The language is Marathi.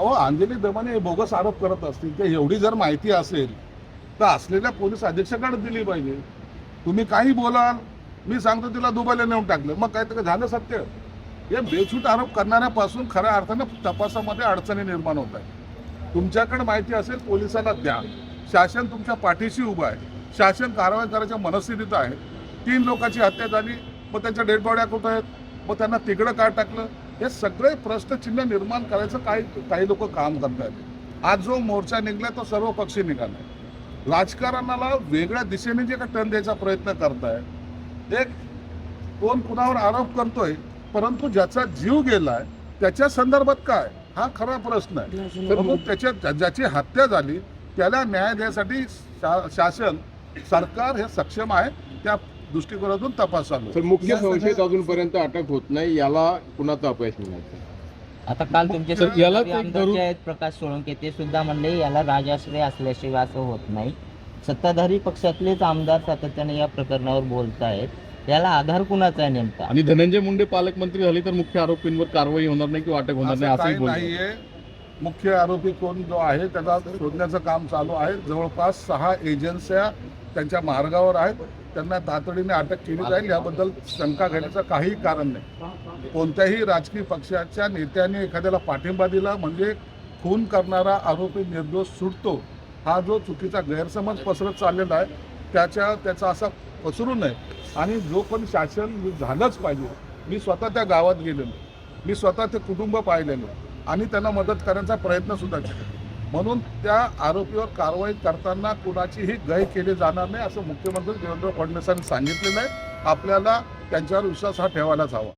अहो अंजली दमाने हे बोगस आरोप करत असतील. ते एवढी जर माहिती असेल तर असलेल्या पोलीस अधीक्षकाकडे दिली पाहिजे. तुम्ही काही बोलाल मी सांगतो तिला दुबईला नेऊन टाकलं. मग काय तर झालं सत्य? हे बेछूट आरोप करणाऱ्यापासून खऱ्या अर्थानं तपासामध्ये अडचणी निर्माण होत आहे तुमच्याकडे माहिती असेल पोलिसांना द्या. शासन तुमच्या पाठीशी उभं आहे. शासन कारवाई करायच्या मनस्थितीत आहे. तीन लोकांची हत्या झाली मग त्यांच्या डेड बॉड्या कुठं आहेत? मग त्यांना तिकडं का टाकलं? हे सगळे प्रश्नचिन्ह निर्माण करायचं काही काही लोक काम करतायत. आज जो मोर्चा निघलाय तो सर्व पक्षी निघालाय. राजकारणाला वेगळ्या दिशेने जे का टर्न द्यायचा प्रयत्न करताय एक कोण कुणावर आरोप करतोय परंतु ज्याचा जीव गेलाय त्याच्या संदर्भात काय? हा खरा प्रश्न आहे. परंतु त्याच्या ज्याची हत्या झाली त्याला न्याय देण्यासाठी शा- शासन सरकार हे सक्षम आहे. त्या दृष्टिकोनातून तपास चालू आहे. तर मुख्य संशयित अजूनपर्यंत अटक होत नाही याला कुणाचं अपयश मिळालं आता काल तुमचे आहेत प्रकाश सोळंके ते सुद्धा म्हणले याला राजाश्रय असल्याशिवाय असं होत नाही. सत्ताधारी पक्षातलेच आमदार सातत्याने या प्रकरणावर बोलत आहेत याला आधार कुणाचा आहे नेमका? आणि धनंजय मुंडे पालकमंत्री झाले तर मुख्य आरोपींवर कारवाई होणार नाही किंवा अटक होणार असं नाही असंही बोलतो नाहीये. मुख्य आरोपी कोण जो आहे त्याचा शोधण्याचं काम चालू आहे. जवळपास सहा एजन्स्या त्यांच्या मार्गावर आहेत. त्यांना तातडीने अटक केली जाईल. याबद्दल शंका घेण्याचं काही कारण नाही. कोणत्याही राजकीय पक्षाच्या नेत्याने एखाद्याला पाठिंबा दिला म्हणजे खून करणारा आरोपी निर्दोष सुटतो. हा जो चुकीचा गैरसमज पसरत चाललेला आहे त्याच्या त्याचा असा पसरू नये. आणि जो पण शासन झालंच पाहिजे. मी स्वतः त्या गावात गेलेलो. मी स्वतः ते कुटुंब पाहिलेलं. आणि त्यांना मदत करण्याचा प्रयत्नसुद्धा केला. म्हणून त्या आरोपीवर कारवाई करताना कुणाचीही गय केली जाणार नाही असं मुख्यमंत्री देवेंद्र फडणवीसांनी सांगितलेलं आहे. आपल्याला त्यांच्यावर विश्वास हा ठेवायलाच हवा.